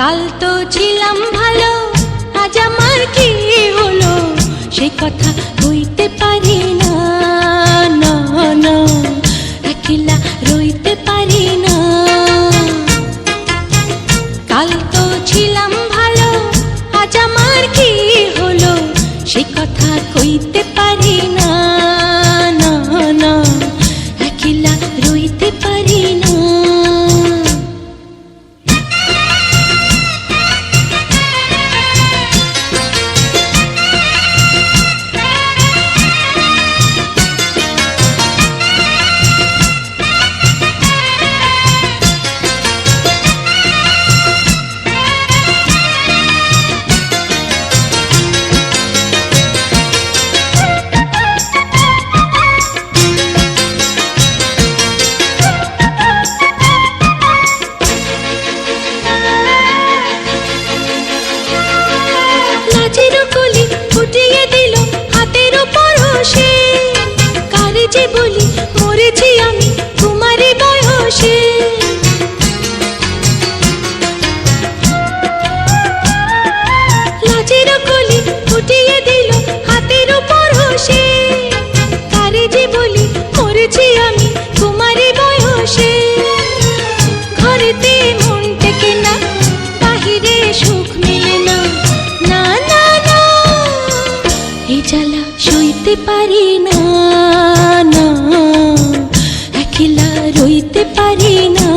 কাল তো ছিলাম ভালো, আজ আমার কি হলো? সে কথা কইতে পারি না না না, একলা রইতে পারি না। কাল তো ছিলাম ভালো, আজ আমার কি হলো? সে কথা কইতে পারি না না না, একলা রইতে সইতে পারি না একলা রইতে পারি না।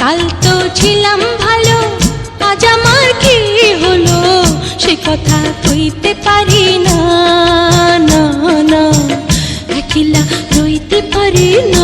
কাল তো ছিলাম ভালো, আজ আমার কি হলো? সে কথা কইতে পারি না। একলা রইতে পারি না।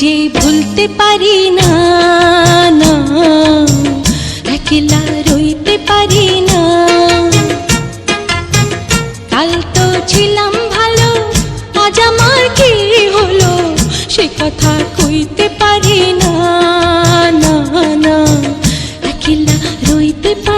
নিজেই ভুলতে পারি না না একলা রইতে পারি না কাল তো ছিলাম ভালো আজ আমার কি হলো সে কথা কইতে পারি না না না একলা রইতে পারি